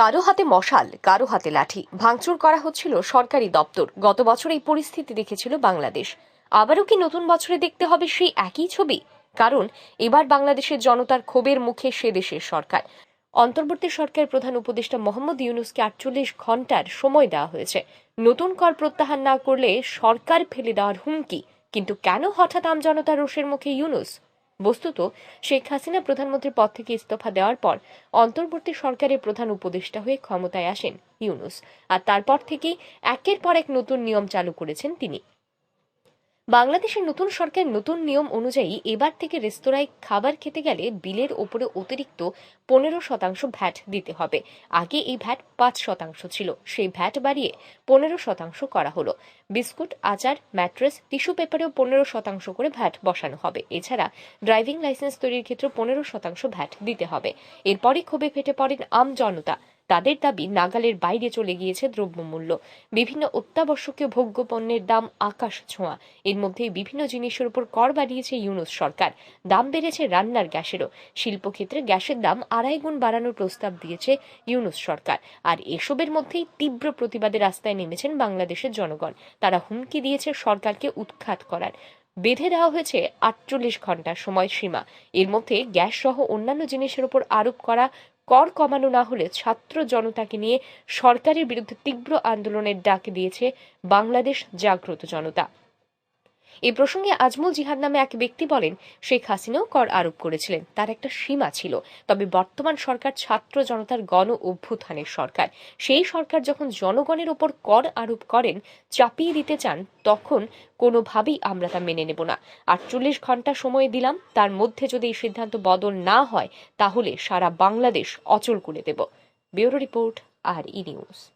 কারও হাতে মশাল, কারও হাতে লাঠি। ভাঙচুর করা হচ্ছিল সরকারি দপ্তর। গত বছর এই পরিস্থিতি দেখেছিল বাংলাদেশ। আবারও কি নতুন বছরে দেখতে হবে সেই একই ছবি? কারণ এবার বাংলাদেশের জনতার ক্ষোভের মুখে সে দেশের সরকার। অন্তর্বর্তী সরকার প্রধান উপদেষ্টা মোহাম্মদ ইউনুসকে আটচল্লিশ ঘণ্টার সময় দেওয়া হয়েছে। নতুন কর প্রত্যাহার না করলে সরকার ফেলে দেওয়ার হুমকি। কিন্তু কেন হঠাৎ আমজনতার রোষের মুখে ইউনুস? বস্তুত শেখ হাসিনা প্রধানমন্ত্রীর পদ থেকে ইস্তফা দেওয়ার পর অন্তর্বর্তী সরকারের প্রধান উপদেষ্টা হয়ে ক্ষমতায় আসেন ইউনুস। আর তারপর থেকেই একের পর এক নতুন নিয়ম চালু করেছেন তিনি। বাংলাদেশের নতুন সরকার নতুন নিয়ম অনুযায়ী এবার থেকে রেস্তোরাঁয় খাবার খেতে গেলে বিলের ওপরে অতিরিক্ত পনেরো শতাংশ ভ্যাট দিতে হবে। আগে এই ভ্যাট পাঁচ শতাংশ ছিল, সেই ভ্যাট বাড়িয়ে পনেরো শতাংশ করা হলো। বিস্কুট, আচার, ম্যাট্রেস, টিস্যু পেপারেও পনেরো শতাংশ করে ভ্যাট বসানো হবে। এছাড়া ড্রাইভিং লাইসেন্স তৈরির ক্ষেত্রে পনেরো শতাংশ ভ্যাট দিতে হবে। এরপরই ক্ষোভে ফেটে পড়েন আম জনতা। তাদের দাবি নাগালের বাইরে চলে গিয়েছে দ্রব্যমূল্য। বিভিন্ন অত্যাবশ্যকীয় ভোগ্য পণ্যের দাম আকাশ ছোঁয়া। এর মধ্যে বিভিন্ন জিনিসের উপর কর বাড়িয়েছে ইউনুস সরকার। দাম বেড়েছে রান্নার গ্যাসেরও। শিল্পক্ষেত্রে গ্যাসের দাম আড়াই গুণ বাড়ানোর প্রস্তাব দিয়েছে ইউনুস সরকার। আর এসবের মধ্যেই তীব্র প্রতিবাদে রাস্তায় নেমেছেন বাংলাদেশের জনগণ। তারা হুমকি দিয়েছে সরকারকে উৎখাত করার। বেঁধে দেওয়া হয়েছে আটচল্লিশ ঘণ্টার সময়সীমা। এর মধ্যে গ্যাস সহ অন্যান্য জিনিসের উপর আরোপ করা কর কমানো না হলে ছাত্র জনতাকে নিয়ে সরকারের বিরুদ্ধে তীব্র আন্দোলনের ডাক দিয়েছে বাংলাদেশ জাগ্রত জনতা। এই প্রসঙ্গে আজমল জিহাদ নামে এক ব্যক্তি বলেন, শেখ হাসিনাও কর আরোপ করেছিলেন। তার একটা সীমা ছিল। তবে বর্তমান সরকার ছাত্র জনতার গণ অভ্যুত্থানের সরকার। সেই সরকার যখন জনগণের ওপর কর আরোপ করেন, চাপিয়ে দিতে চান, তখন কোনোভাবেই আমরা তা মেনে নেব না। আটচল্লিশ ঘণ্টা সময় দিলাম, তার মধ্যে যদি এই সিদ্ধান্ত বদল না হয়, তাহলে সারা বাংলাদেশ অচল করে দেব। Bureau report, R E news.